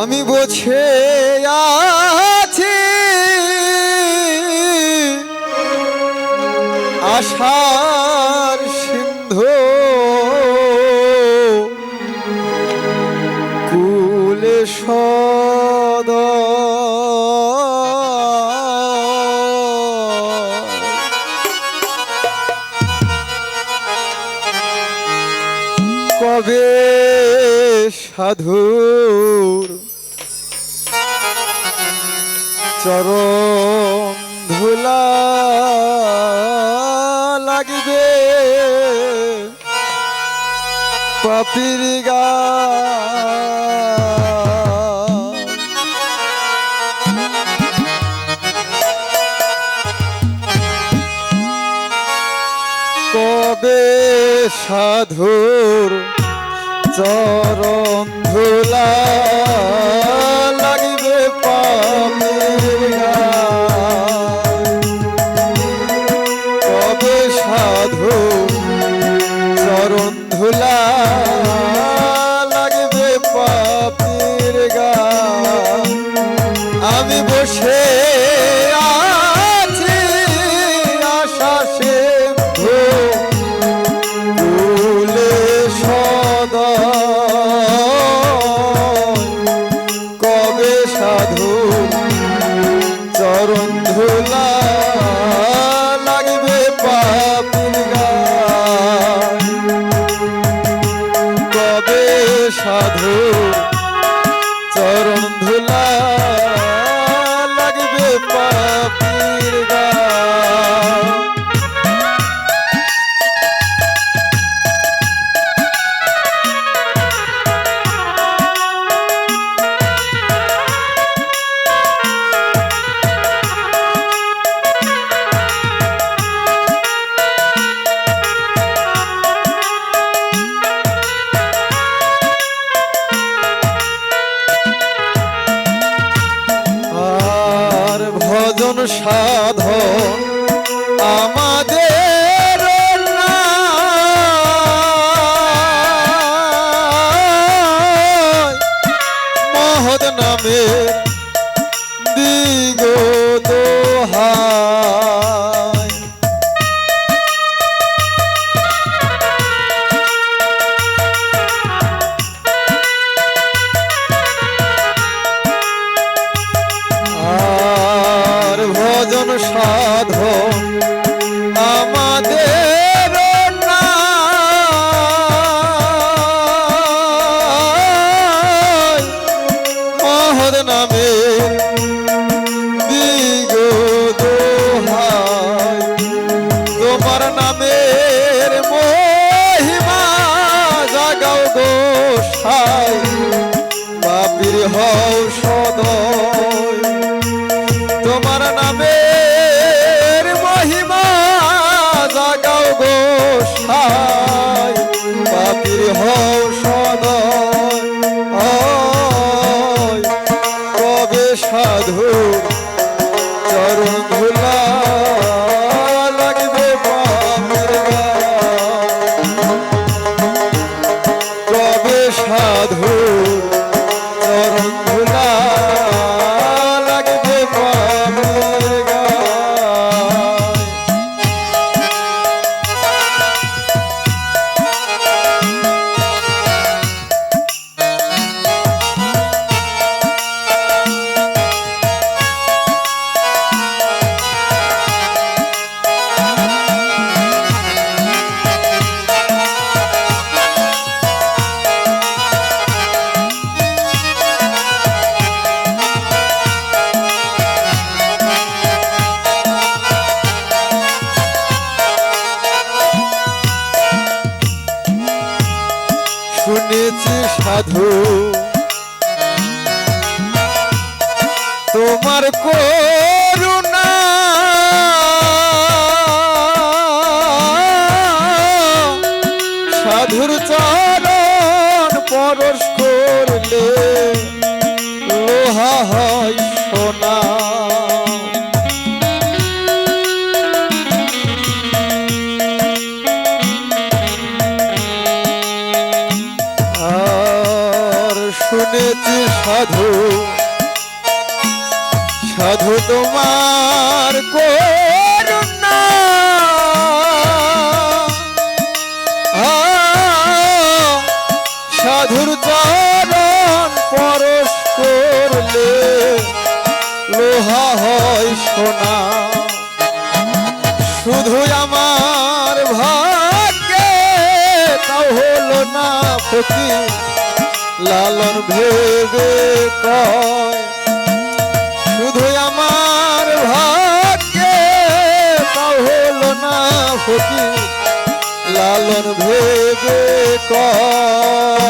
আমি বসে আছি আশার সিন্ধু। কুলে সদ। কবে সাধুর চরণ ধুলা কবে সাধুর চরণ ধুলা লাগবে পাপির। কবে সাধু চরণ ধুলা সাধু চরণ ধুলা। সাধন আমাদের। মহৎ নামে বাপির হও বন্ধু তোমার করুণা সাধুর চরণ পরশ শুনেছি সাধু। সাধু তোমার করুণা। সাধুর চরণ পরশ করলে লোহা হয় সোনা। শুধু আমার ভাগ্যে তাও হলো না ফকির। লালন ভেবে শুধু আমার ভাগ্যে হল না ফকির। লালন ভেবে কয়